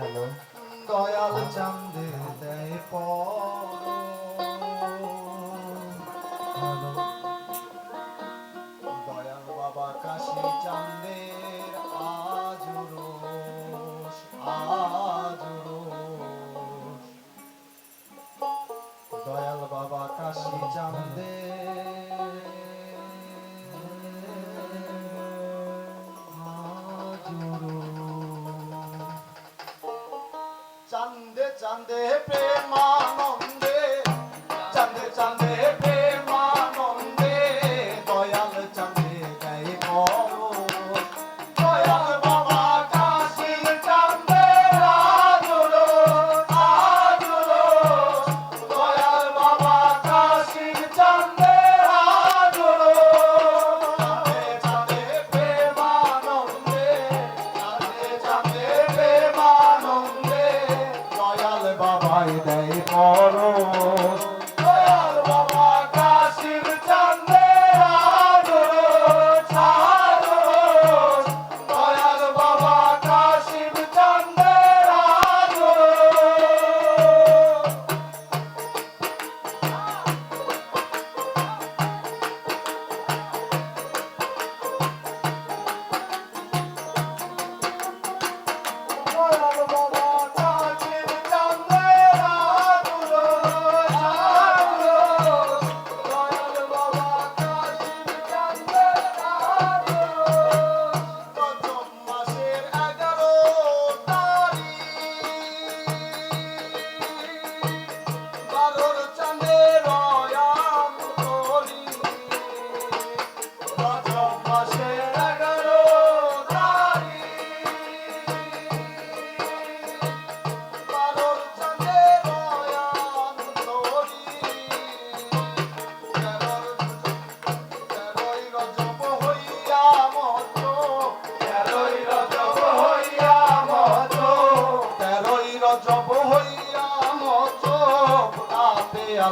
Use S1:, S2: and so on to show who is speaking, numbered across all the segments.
S1: Hello.
S2: Dayal চান্দে দেয় দয়াল বাবা কাশি চান্দের আজ রোষ আজ দয়াল বাবা কাশি চান্দের প্রেমা দেয় পরো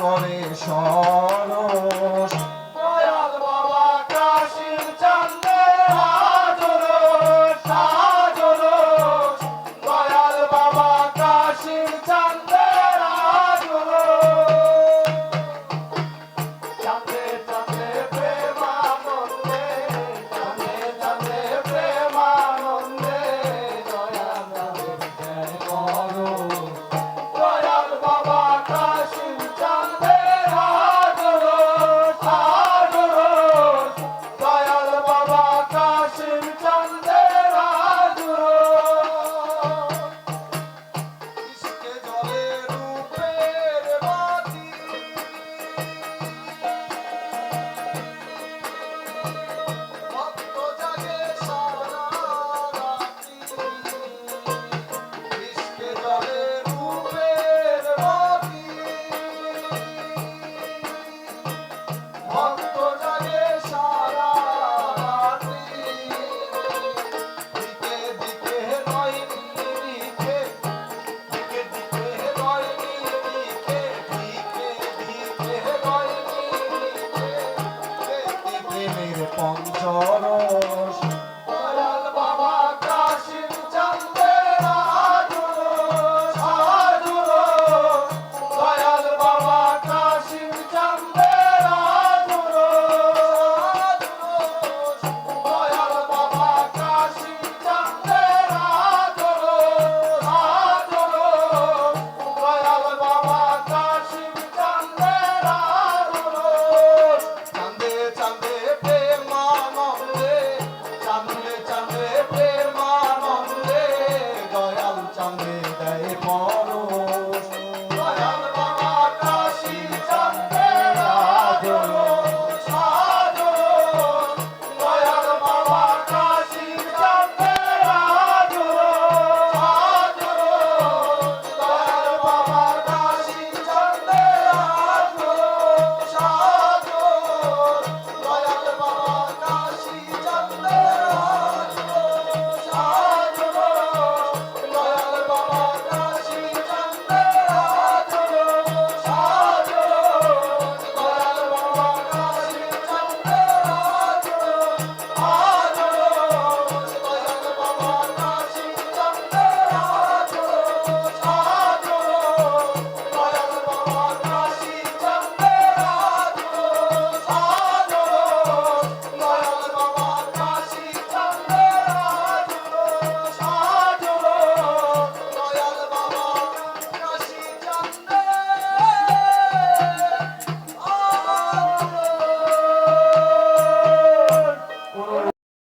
S2: করে সব